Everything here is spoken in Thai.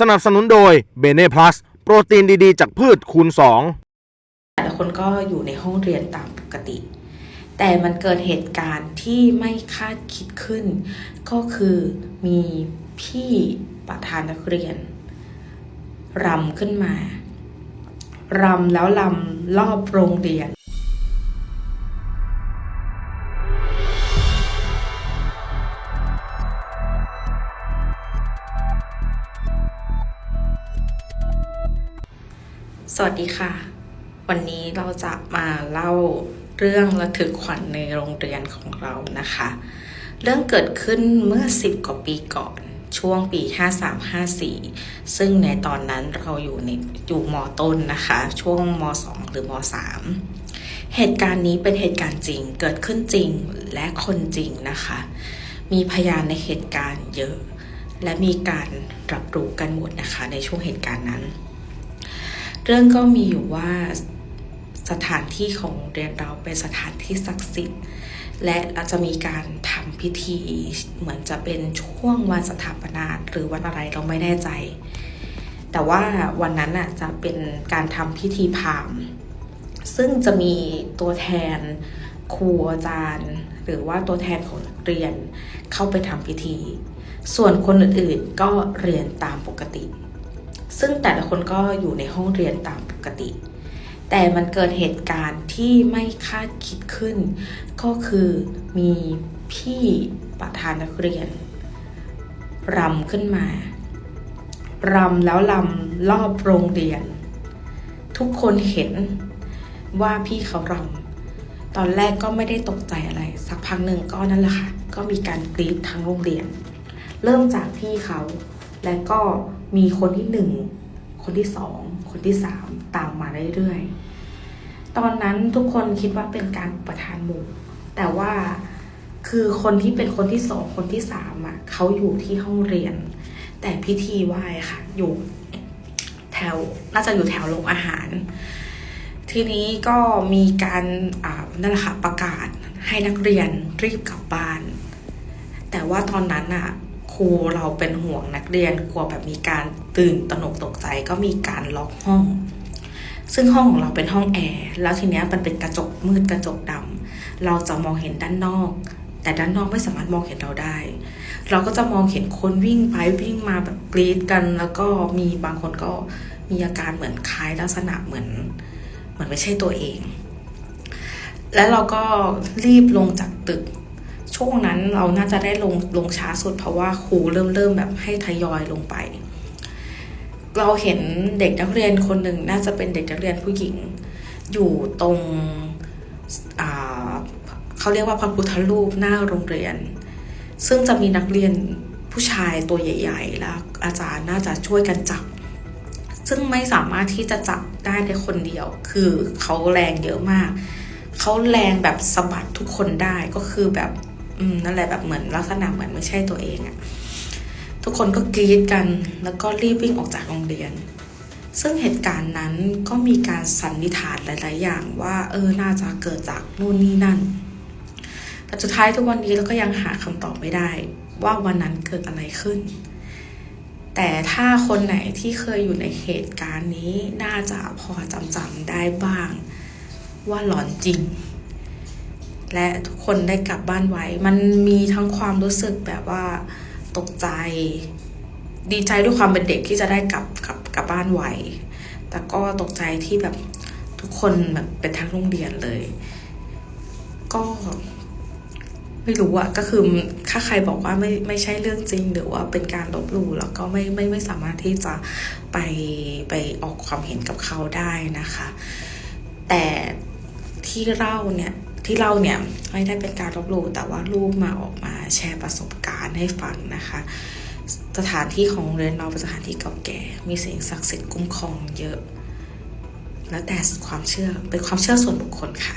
สนับสนุนโดยเบเน่พลัสโปรตีนดีๆ จากพืชคูณ 2 แต่ละคนก็อยู่ในห้องเรียนตามปกติ แต่มันเกิดเหตุการณ์ที่ไม่คาดคิดขึ้น ก็คือมีพี่ประธานนักเรียนรำขึ้นมารำแล้วรำรอบโรงเรียน สวัสดีค่ะ วันนี้เราจะมาเล่าเรื่องระทึกขวัญในโรงเรียนของเรานะคะ เรื่องเกิดขึ้นเมื่อ 10 กว่าปีก่อน ช่วงปี 5354 ซึ่งในตอนนั้นเราอยู่ในอยู่มต้นนะคะ ช่วงม 2 หรือม 3 เหตุการณ์นี้เป็นเหตุการณ์จริงเกิดขึ้นจริงและคนจริงนะคะ มีพยานในเหตุการณ์เยอะ และมีการรับรู้กันหมดนะคะในช่วงเหตุการณ์นั้น เรื่องก็มีอยู่ว่าสถานที่ของเรียนเราเป็นสถานที่ศักดิ์สิทธิ์ และเราจะมีการทำพิธีเหมือนจะเป็นช่วงวันสถาปนาหรือวันอะไรเราไม่แน่ใจ แต่ว่าวันนั้นน่ะจะเป็นการทำพิธีพามซึ่งจะมีตัวแทนครูอาจารย์ หรือว่าตัวแทนของนักเรียนเข้าไปทำพิธี ส่วนคนอื่นๆก็เรียนตามปกติ ซึ่งแต่ละคนก็อยู่ในห้องเรียนตามปกติ แต่มันเกิดเหตุการณ์ที่ไม่คาดคิดขึ้น ก็คือมีพี่ประธานนักเรียนรำขึ้นมารำแล้วรำรอบโรงเรียน ทุกคนเห็นว่าพี่เขารำตอนแรกก็ไม่ได้ตกใจอะไร สักพักหนึ่งก็นั่นแหละค่ะ ก็มีการกรีดทั้งโรงเรียน เริ่มจากพี่เขา และก็ มีคนที่หนึ่งคนที่สองคนที่สามตามมาเรื่อยๆ ตอนนั้นทุกคนคิดว่าเป็นการประทานหมู่ แต่ว่าคือคนที่เป็นคนที่สองคนที่สามอะเขาอยู่ที่ห้องเรียน แต่พิธีไหว้ค่ะอยู่แถวน่าจะอยู่แถวโรงอาหาร ทีนี้ก็มีการอ่านั่นแหละค่ะประกาศให้นักเรียนรีบกลับบ้าน แต่ว่าตอนนั้นอะ รูเราเป็นห่วงนักเรียนกลัวแบบมีการตื่นตระหนกตกใจก็มีการล็อกห้อง ซึ่งห้องของเราเป็นห้องแอร์แล้วทีเนี้ยมันเป็นกระจกมืดกระจกดำเราจะมองเห็นด้านนอก แต่ด้านนอกไม่สามารถมองเห็นเราได้ เราก็จะมองเห็นคนวิ่งไปวิ่งมาแบบกรีดกัน แล้วก็มีบางคนก็มีอาการเหมือนคล้ายลักษณะเหมือนเหมือนไม่ใช่ตัวเอง และเราก็รีบลงจากตึก ช่วงนั้นเราน่าจะได้ลงลงช้าสุด เพราะว่าครูเริ่มเริ่มแบบให้ทยอยลงไป เราเห็นเด็กนักเรียนคนหนึ่งน่าจะเป็นเด็กนักเรียนผู้หญิง อยู่ตรงเขาเรียกว่าพระพุทธรูปหน้าโรงเรียน ซึ่งจะมีนักเรียนผู้ชายตัวใหญ่ ๆ แล้วอาจารย์น่าจะช่วยกันจับ ซึ่งไม่สามารถที่จะจับได้ในคนเดียว คือเขาแรงเยอะมาก เขาแรงแบบสะบัดทุกคนได้ก็คือแบบ อืมนั่นแหละแบบเหมือนลักษณะเหมือนไม่ใช่ตัวเองอะทุกคนก็กรี๊ดกัน แล้วก็รีบวิ่งออกจากโรงเรียน ซึ่งเหตุการณ์นั้นก็มีการสันนิษฐานหลาย ๆ อย่างว่า เออน่าจะเกิดจากนู่นนี่นั่น แต่สุดท้ายทุกวันนี้เราก็ยังหาคำตอบไม่ได้ ว่าวันนั้นเกิดอะไรขึ้น แต่ถ้าคนไหนที่เคยอยู่ในเหตุการณ์นี้น่าจะพอจำจำได้บ้าง ว่าหลอนจริง และทุกคนได้กลับบ้านไว้ มันมีทั้งความรู้สึกแบบว่าตกใจ ดีใจด้วยความเป็นเด็กที่จะได้กลับกลับกลับบ้านไวแต่ก็ตกใจที่แบบทุกคนแบบเป็นทั้งโรงเรียนเลย ก็ ไม่รู้อะก็คือถ้าใครบอกว่าไม่ไม่ใช่เรื่องจริง หรือว่าเป็นการลบหลู่แล้วก็ไม่ไม่ไม่สามารถที่จะไปไปออกความเห็นกับเขาได้นะคะ แต่ที่เล่าเนี่ย ที่เล่าเนี่ยไม่ได้เป็นการลบหลู่แต่ว่ารูปมาออกมาแชร์ประสบการณ์ให้ฟังนะคะ สถานที่ของโรงเรียนเราเป็นสถานที่เก่าแก่ มีสิ่งศักดิ์สิทธิ์คุ้มครองเยอะ แล้วแต่ความเชื่อเป็นความเชื่อส่วนบุคคลค่ะ